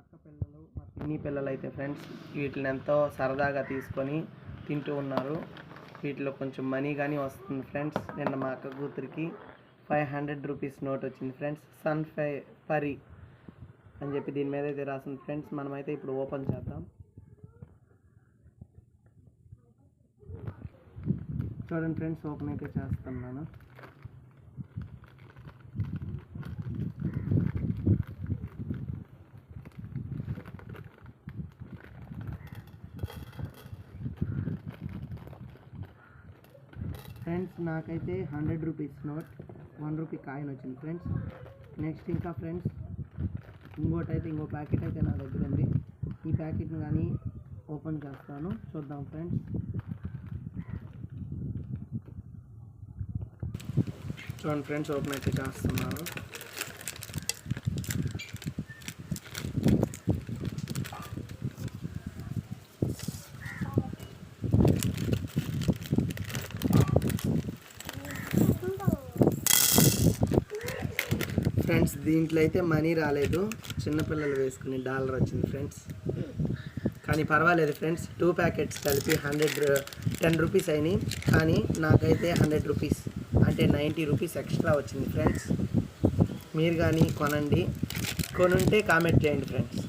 అక్క పిల్లలు మా పిన్ని పిల్లలు అయితే ఫ్రెండ్స్ వీటిని ఎంతో సరదాగా తీసుకొని తింటూ ఉన్నారు. వీటిలో కొంచెం మనీ కానీ వస్తుంది ఫ్రెండ్స్. నిన్న మా అక్క కూతురికి ఫైవ్ హండ్రెడ్ రూపీస్ నోట్ వచ్చింది ఫ్రెండ్స్. సన్ ఫై పరి అని చెప్పి దీని మీద అయితే రాసింది ఫ్రెండ్స్. మనమైతే ఇప్పుడు ఓపెన్ చేద్దాం. చూడండి ఫ్రెండ్స్ ఓపెన్ అయితే చేస్తున్నాను. ఫ్రెండ్స్ నాకైతే hundred rupees note one rupee coin వచ్చింది ఫ్రెండ్స్. నెక్స్ట్ ఇంకా ఫ్రెండ్స్ ఇంకోటి అయితే ఇంకో ప్యాకెట్ అయితే నా దగ్గర ఉంది. ఈ ప్యాకెట్ని కానీ ఓపెన్ చేస్తాను చూద్దాం ఫ్రెండ్స్. చూడండి ఫ్రెండ్స్ ఓపెన్ అయితే చేస్తున్నాను. ఫ్రెండ్స్ దీంట్లో అయితే మనీ రాలేదు. చిన్నపిల్లలు వేసుకుని డాలర్ వచ్చింది ఫ్రెండ్స్. కానీ పర్వాలేదు ఫ్రెండ్స్ టూ ప్యాకెట్స్ కలిపి హండ్రెడ్ టెన్ రూపీస్ అయినాయి. కానీ నాకైతే హండ్రెడ్ రూపీస్ అంటే నైంటీ రూపీస్ ఎక్స్ట్రా వచ్చింది ఫ్రెండ్స్. మీరు కానీ కొనండి. కొనుంటే కామెంట్ చేయండి ఫ్రెండ్స్.